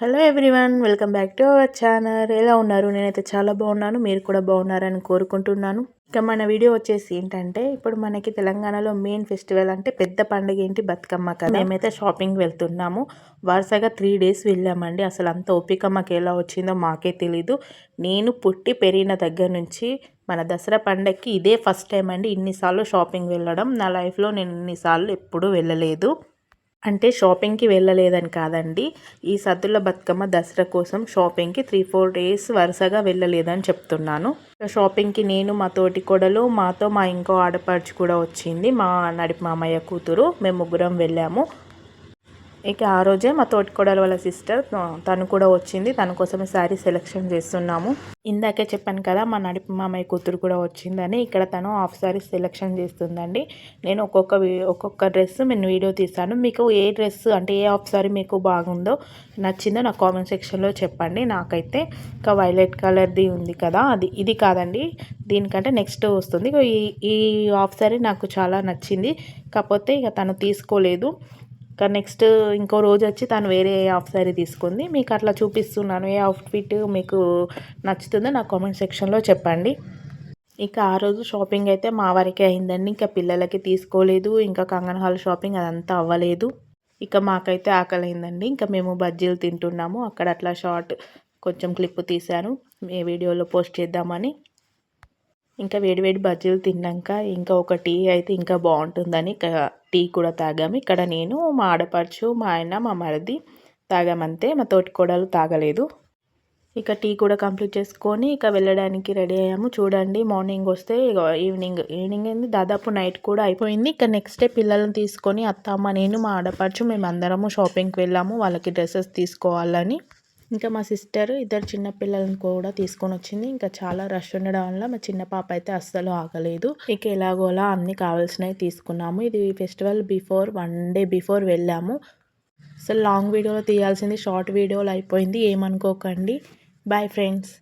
Hello everyone welcome back to our channel. ఎలా ఉన్నారు? నేనైతే చాలా బాగున్నాను. మీరు కూడా బాగున్నారని కోరుకుంటున్నాను. ఇక మన వీడియో వచ్చేసి ఏంటంటే ఇప్పుడు మనకి తెలంగాణలో మెయిన్ ఫెస్టివల్ అంటే పెద్ద పండుగ ఏంటి? బతుకమ్మ కదా. మేమైతే షాపింగ్ వెళ్తున్నాము. వరుసగా త్రీ డేస్ వెళ్ళామండి. అసలు అంత ఓపిక మాకు ఎలా వచ్చిందో మాకే తెలీదు. నేను పుట్టి పెరిగిన దగ్గర నుంచి మన దసరా పండగకి ఇదే ఫస్ట్ టైం అండి ఇన్నిసార్లు షాపింగ్ వెళ్ళడం. నా లైఫ్లో నేను ఇన్నిసార్లు ఎప్పుడూ వెళ్ళలేదు. అంటే షాపింగ్కి వెళ్ళలేదని కాదండి. ఈ సద్దుల బతుకమ్మ దసరా కోసం షాపింగ్కి త్రీ ఫోర్ డేస్ వరుసగా వెళ్ళలేదని చెప్తున్నాను. షాపింగ్కి నేను మా తోటి కొడలు మాతో మా ఇంకో ఆడపడుచు కూడా వచ్చింది. మా నడిపి మామయ్య కూతురు. మేము ముగ్గురం వెళ్ళాము. ఇక ఆ రోజే మా తోటికోడలు వాళ్ళ సిస్టర్ తను కూడా వచ్చింది. తన కోసమే శారీ సెలెక్షన్ చేస్తున్నాము. ఇందాకే చెప్పాను కదా మా నడిపి మామయ్య కూతురు కూడా వచ్చిందని. ఇక్కడ తను హాఫ్ శారీ సెలెక్షన్ చేస్తుందండి. నేను ఒక్కొక్క ఒక్కొక్క డ్రెస్ నేను వీడియో తీస్తాను మీకు ఏ డ్రెస్ అంటే ఏ హాఫ్ శారీ మీకు బాగుందో నచ్చిందో నా కామెంట్ సెక్షన్లో చెప్పండి. నాకైతే ఇంకా వైలెట్ కలర్ది ఉంది కదా అది ఇది కాదండి. దీనికంటే నెక్స్ట్ వస్తుంది. ఈ ఈ హాఫ్ శారీ నాకు చాలా నచ్చింది. కాకపోతే ఇక తను తీసుకోలేదు. ఇంకా నెక్స్ట్ ఇంకో రోజు వచ్చి తను వేరే హాఫ్ శారీ తీసుకుంది. మీకు అట్లా చూపిస్తున్నాను. ఏ అవుట్ఫిట్ మీకు నచ్చుతుందో నా కామెంట్ సెక్షన్లో చెప్పండి. ఇక ఆ రోజు షాపింగ్ అయితే మా వరకే అయిందండి. ఇంకా పిల్లలకి తీసుకోలేదు. ఇంకా కంగన్ హాల్ షాపింగ్ అదంతా అవ్వలేదు. ఇక మాకైతే ఆకలి అయిందండి ఇంకా మేము బజ్జీలు తింటున్నాము. అక్కడ అట్లా షార్ట్ కొంచెం క్లిప్ తీశాను. ఏ వీడియోలో పోస్ట్ చేద్దామని. ఇంకా వేడివేడి బజ్జీలు తిన్నాక ఇంకా ఒక టీ అయితే ఇంకా బాగుంటుందని టీ కూడా తాగాము. ఇక్కడ నేను మా ఆడపడుచు మా ఆయన మా మరిది తాగామంతే. మా తోటి కోడలు తాగలేదు. ఇక టీ కూడా కంప్లీట్ చేసుకొని ఇక వెళ్ళడానికి రెడీ అయ్యాము. చూడండి మార్నింగ్ వస్తే ఈవినింగ్ ఈవినింగ్ అయింది. దాదాపు నైట్ కూడా అయిపోయింది. ఇక నెక్స్ట్ డే పిల్లలను తీసుకొని అత్తమ్మ నేను మా ఆడపడుచు మేము అందరము షాపింగ్కి వెళ్ళాము. వాళ్ళకి డ్రెస్సెస్ తీసుకోవాలని. ఇంకా మా సిస్టర్ ఇద్దరు చిన్న పిల్లలను కూడా తీసుకొని వచ్చింది. ఇంకా చాలా రష్ ఉండడం వల్ల మా చిన్న పాప అయితే అస్సలు ఆగలేదు. ఇక ఎలాగోలా అన్ని కావాల్సినవి తీసుకున్నాము. ఇది festival before one day before వెళ్ళాము. అసలు లాంగ్ వీడియోలో తీయాల్సింది షార్ట్ వీడియోలో అయిపోయింది. ఏమనుకోకండి. Bye friends.